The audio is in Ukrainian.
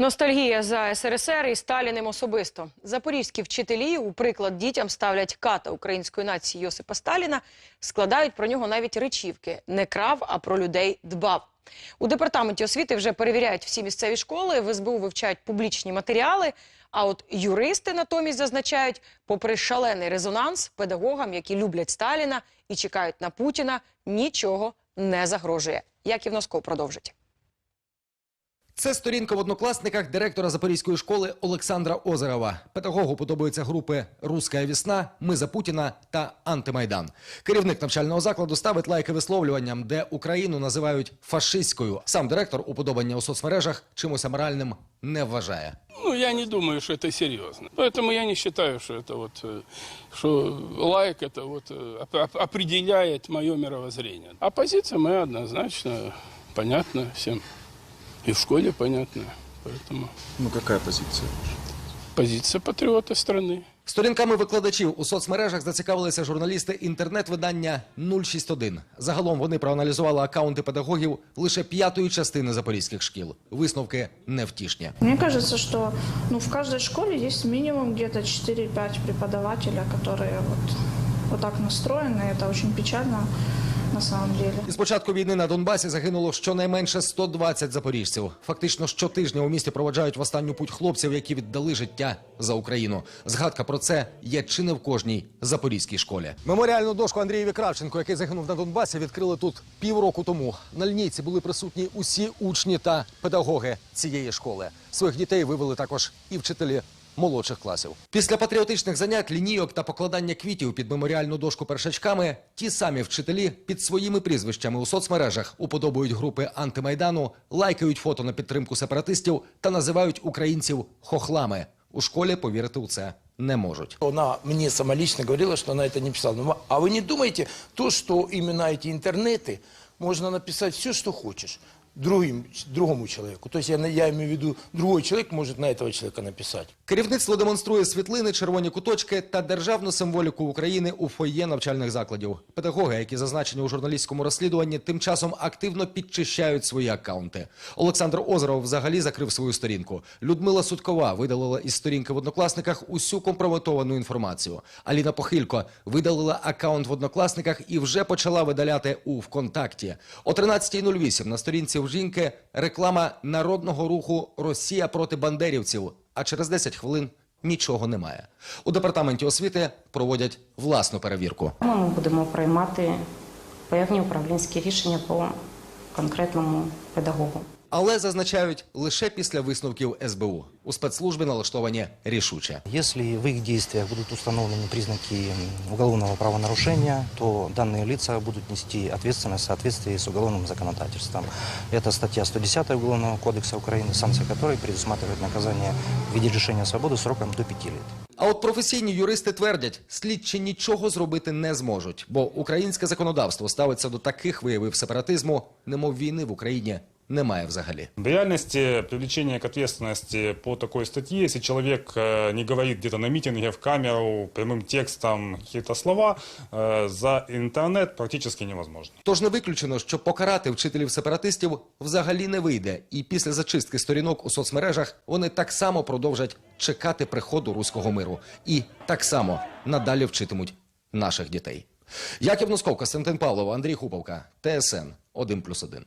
Ностальгія за СРСР і Сталіним особисто. Запорізькі вчителі у приклад дітям ставлять ката української нації Йосипа Сталіна, складають про нього навіть речівки «не крав, а про людей дбав». У департаменті освіти вже перевіряють всі місцеві школи, в СБУ вивчають публічні матеріали. А от юристи натомість зазначають, попри шалений резонанс, педагогам, які люблять Сталіна і чекають на Путіна, нічого не загрожує. Яків Носков продовжить. Це сторінка в однокласниках директора Запорізької школи Олександра Озерова. Педагогу подобаються групи Руська весна, Ми за Путіна та Антимайдан. Керівник навчального закладу ставить лайки висловлюванням, де Україну називають фашистською. Сам директор уподобання у соцмережах чимось аморальним не вважає. Ну, я не думаю, что это серьезно. Поэтому я не считаю, что это вот, э, что лайк это вот э, оп- оп- определяет мое мировоззрение. А позиция моя однозначно понятна всем. И в школе понятна. Поэтому Ну какая позиция? позиция патриота страны. Сторінками викладачів у соцмережах зацікавилися журналісти інтернет-видання 061. Загалом вони проаналізували акаунти педагогів лише п'ятої частини запорізьких шкіл. Висновки невтішні. Мне кажется, что ну, в каждой школе есть минимум где-то 4-5 преподавателя, которые вот, вот так настроены. Это очень печально на самом деле. Із початку війни на Донбасі загинуло щонайменше 120 запоріжців. Фактично щотижня у місті проводжають в останню путь хлопців, які віддали життя за Україну. Згадка про це є чи не в кожній запорізькій школі. Меморіальну дошку Андрієві Кравченко, який загинув на Донбасі, відкрили тут півроку тому. На лінійці були присутні усі учні та педагоги цієї школи. Своїх дітей вивели також і вчителі молодших класів. Після патріотичних занять, лінійок та покладання квітів під меморіальну дошку першачками, ті самі вчителі під своїми прізвищами у соцмережах уподобують групи антимайдану, лайкають фото на підтримку сепаратистів та називають українців хохлами. У школі повірити у це не можуть. Она мне самолично говорила, что она это не писала. Ну, а вы не думаете, то, что именно эти интернеты, можно написать все, что хочешь другим, другому человеку. То есть я, я имею в виду, другой человек может на этого человека написать. Керівництво демонструє світлини, червоні куточки та державну символіку України у фоє навчальних закладів. Педагоги, які зазначені у журналістському розслідуванні, тим часом активно підчищають свої акаунти. Олександр Озеров взагалі закрив свою сторінку. Людмила Суткова видалила із сторінки в однокласниках усю компрометовану інформацію. Аліна Похилько видалила акаунт в однокласниках і вже почала видаляти у ВКонтакті. О 13.08 на сторінці в жінки реклама народного руху Росія проти бандерівців. А через 10 хвилин нічого немає. У департаменті освіти проводять власну перевірку. Ми будемо приймати певні управлінські рішення по конкретному педагогу Але зазначають лише після висновків СБУ. У спецслужбі налаштовані рішуче. Если в их действиях будут установлены признаки м, уголовного правонарушения, то данные лица будут нести ответственность в соответствии с уголовным законодательством. Это статья 110 Уголовного кодекса Украины, санкция которой предусматривает наказание в виде лишения свободы сроком до 5 лет. А от професійні юристи твердять, слідчі нічого зробити не зможуть, бо українське законодавство ставиться до таких виявів сепаратизму, немов війни в Україні немає взагалі. В реальности привлечение к ответственности по такой статье, если человек э, не говорит где-то на митинге в камеру прямым текстом какие-то слова, э, за интернет практически невозможно. Тож не виключено, що покарати вчителів сепаратистів взагалі не вийде, і після зачистки сторінок у соцмережах вони так само продовжать чекати приходу руського миру і так само надалі вчитимуть наших дітей. Яків Носков, Костянтин Павлов, Андрій Хуповка, ТСН 1+,1.